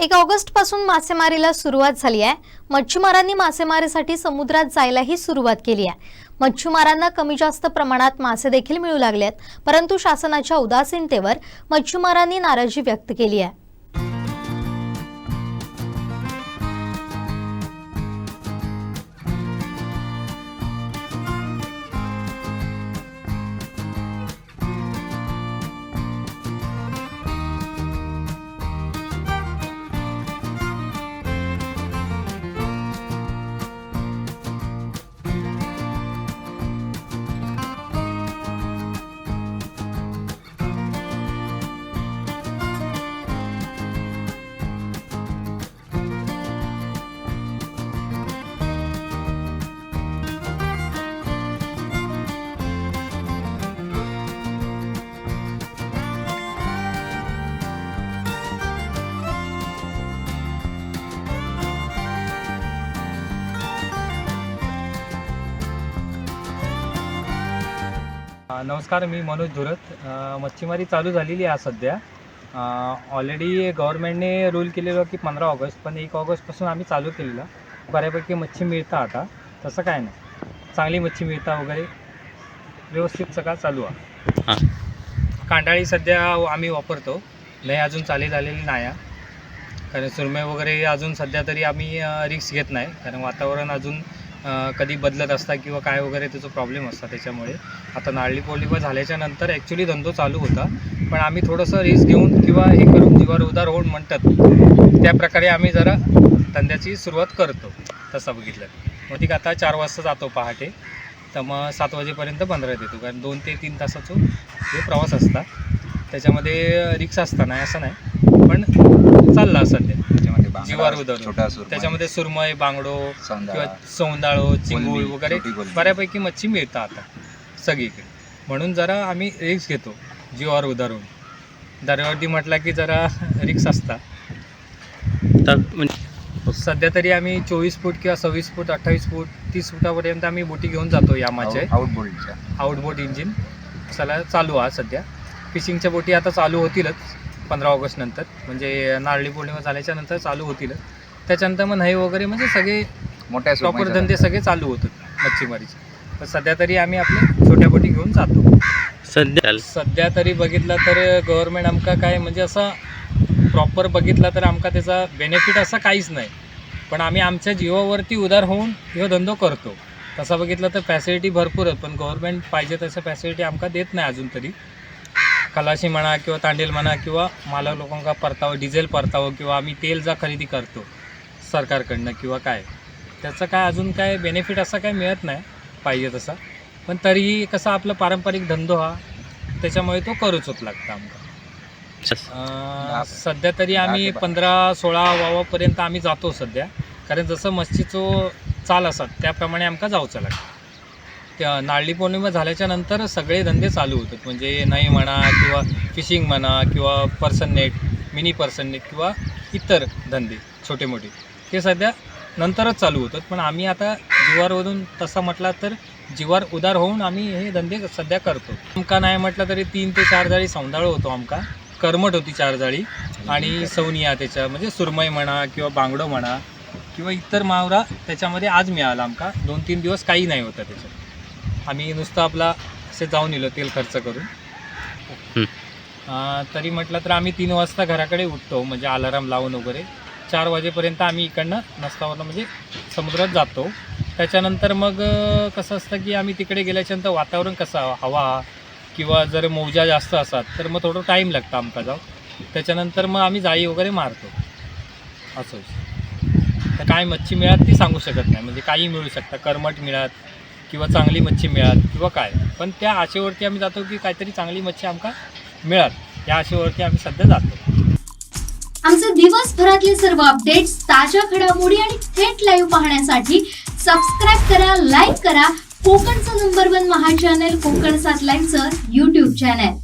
एक ऑगस्टपासून मासेमारीला सुरुवात झाली आहे. मच्छीमारांनी मासेमारीसाठी समुद्रात जायलाही सुरुवात केली आहे. मच्छीमारांना कमी जास्त प्रमाणात मासे देखील मिळू लागले आहेत परंतु शासनाच्या उदासीनतेवर मच्छीमारांनी नाराजी व्यक्त केली आहे. नमस्कार मी मनोज धुरत. मच्छीमारी चालू झालेली आहे सध्या. ऑलरेडी गव्हर्नमेंटने रूल केलेलं की पंधरा ऑगस्ट पण एक ऑगस्टपासून आम्ही चालू केलेलं. बऱ्यापैकी मच्छी मिळतं आता. तसं काय नाही. चांगली मच्छी मिळता वगैरे. व्यवस्थित सगळं चालू आहे. कांडाळी सध्या आम्ही वापरतो. नाही अजून चाली झालेली नाही आहे. कारण सुरमई वगैरे अजून सध्या तरी आम्ही रिक्स घेत नाही. कारण वातावरण अजून कधी बदलत असता किंवा काय वगैरे त्याचा प्रॉब्लेम असता त्याच्यामुळे. आता नारळी पौर्णिमा झाल्याच्यानंतर ॲक्च्युली धंदो चालू होता. पण आम्ही थोडंसं रिस्क घेऊन किंवा हे करून जीवावर उदार होऊन म्हणतात. त्या प्रकारे आम्ही जरा धंद्याची सुरुवात करतो. तसं बघितलं मग ठीक आता चार वाजता जातो पहाटे. तर मग सात वाजेपर्यंत बंदरात येतो कारण दोन ते तीन तासाचं हे प्रवास असता. त्याच्यामध्ये रिक्स असता नाही असं नाही. पण चालला सध्या. जीवावर उदाहरण. छोटा सुरमई, त्याच्यामध्ये सुरमई बांगडो सौंदळा, किंवा सौंदाळो चिंगूळ कोलंबी, वगैरे छोटी कोलंबी. बऱ्यापैकी मच्छी मिळतं आता सगळीकडे. म्हणून जरा आम्ही रिक्स घेतो जीवावर उदाहरून दरवर्दी म्हटला की जरा रिक्स असता तर म्हणजे सध्या तरी आम्ही चोवीस फूट किंवा सव्वीस फूट अठ्ठावीस फूट तीस फुटापर्यंत आम्ही बोटी घेऊन जातो यामाचे आउट- आउटबोल्टच्या आउटबोट इंजिन चला चालू आहे सध्या. फिशिंगच्या बोटी आता चालू होतीलच. पंधरा ऑगस्ट नंतर म्हणजे नारळी पौर्णिमा झाल्याच्यानंतर चालू होतीलच त्याच्यानंतर मग नाही वगैरे म्हणजे सगळे मोठ्या प्रॉपर धंदे सगळे चालू होतात मच्छीमारीचे. पण सध्या तरी आम्ही आपल्या छोट्या बोटी घेऊन जातो. सध्या सध्या तरी बघितलं तर गव्हर्नमेंट आमका काय म्हणजे असं प्रॉपर बघितला तर आमका त्याचा बेनिफिट असं काहीच नाही. पण आम्ही आमच्या जीवावरती उदार होऊन ह्यो धंदो करतो. तसं बघितलं तर फॅसिलिटी भरपूर आहेत पण गव्हर्नमेंट पाहिजे तसं फॅसिलिटी आमका देत नाही अजून तरी. खलाशी म्हणा किंवा तांडेल म्हणा किंवा मालक लोकांका परतावं डिझेल परतावं किंवा आम्ही तेल जा खरेदी करतो सरकारकडनं किंवा काय त्याचं काय अजून काय बेनिफिट असं काय मिळत नाही पाहिजे तसा. पण तरीही कसं आपलं पारंपरिक धंदो हा त्याच्यामुळे तो करूच लागतं आमका अं, सध्या तरी आम्ही पंधरा सोळा वावापर्यंत आम्ही जातो सध्या. कारण जसं मच्छीचो चाल असतात त्याप्रमाणे आमका जावचं लागतं. त्या नारळी पौर्णिमा झाल्याच्यानंतर सगळे धंदे चालू होतात. म्हणजे नाही म्हणा किंवा फिशिंग म्हणा किंवा purse seine net mini purse seine net किंवा इतर धंदे छोटे मोठे. ते सध्या नंतरच चालू होतात. पण आम्ही आता जीवारवरून तसा म्हटला तर जिवार उदार होऊन आम्ही हे धंदे सध्या करतो. आमका नाही म्हटलं तरी तीन ते चार जाळी सौंदाळ होतो आमका. करमट होती चार जाळी. आणि सवनिया त्याच्या म्हणजे सुरमई म्हणा किंवा बांगडो म्हणा किंवा इतर मावरा त्याच्यामध्ये आज मिळाला आमका. दोन तीन दिवस काही नाही होतं त्याच्यात. आम्ही नुसतं आपला असे जाऊन येलो तेल खर्च करून. तरी म्हटलं तर आम्ही तीन वाजता घराकडे उठतो म्हणजे अलाराम लावून वगैरे. चार वाजेपर्यंत आम्ही इकडनं नसतावरनं म्हणजे समुद्रात जातो. त्याच्यानंतर मग कसं असतं की आम्ही तिकडे गेल्याच्यानंतर वातावरण कसं हवं- हवा किंवा जर मौजा जास्त असतात तर मग थोडं टाईम लागतं आमका जाऊ त्याच्यानंतर मग आम्ही जाळी वगैरे मारतो. असं. तर काय मच्छी मिळत ती सांगू शकत नाही. म्हणजे काही मिळू शकतं. करमट मिळत किंवा चांगली मच्छी मिळत किंवा काय. पण त्या आशेवरती आम्ही जातो की काहीतरी चांगली मच्छी आमका मिळत या आशेवरती आम्ही सध्या जातो. आमचे दिवसभरातले सर्व अपडेट्स ताज्या घडामोडी आणि थेट लाईव्ह पाहण्यासाठी सबस्क्राईब करा लाईक करा. कोकणचं नंबर वन महा चॅनल कोकण सात लाईव्हचं युट्यूब चॅनल